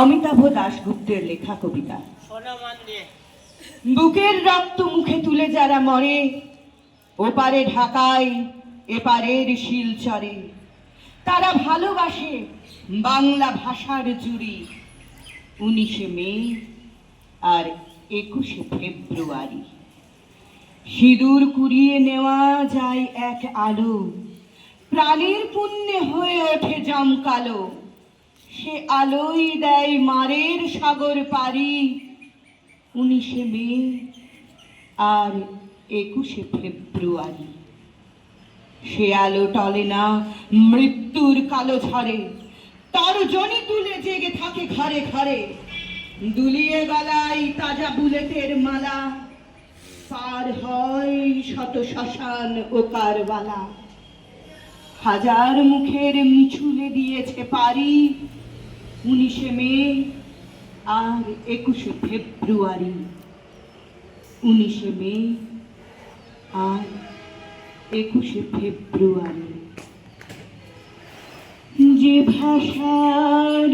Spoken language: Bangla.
অমিতাভ দাশগুপ্তের লেখা কবিতা। বুকের রক্ত মুখে তুলে যারা মরে, ওপারে ঢাকায়, এপারের শিলচরে। তারা ভালোবাসে বাংলা ভাষার জুড়ি। উনিশে মে আর একুশে ফেব্রুয়ারি। সিঁদুর কুড়িয়ে নেওয়া যায় এক আলো, প্রাণের পুণ্যে হয়ে ওঠে জমকালো। সে আলোই দেয় মারের সাগর পারি উনিশে মে আর একুশে ফেব্রুয়ারি। সে আলো টলে না মৃত্যুর কালো ঝরে তার জনি তুলে জেগে থাকে ঘরে ঘরে। দুলিয়ে গলায় তাজা বুলেটের মালা। পার হয় শত শ্মশান ও কারবালা। হাজার মুখের মিছুলে দিয়েছে পারি উনিশে মে আর একুশে ফেব্রুয়ারি। উনিশে মে আর একুশে ফেব্রুয়ারি। যে ভাষার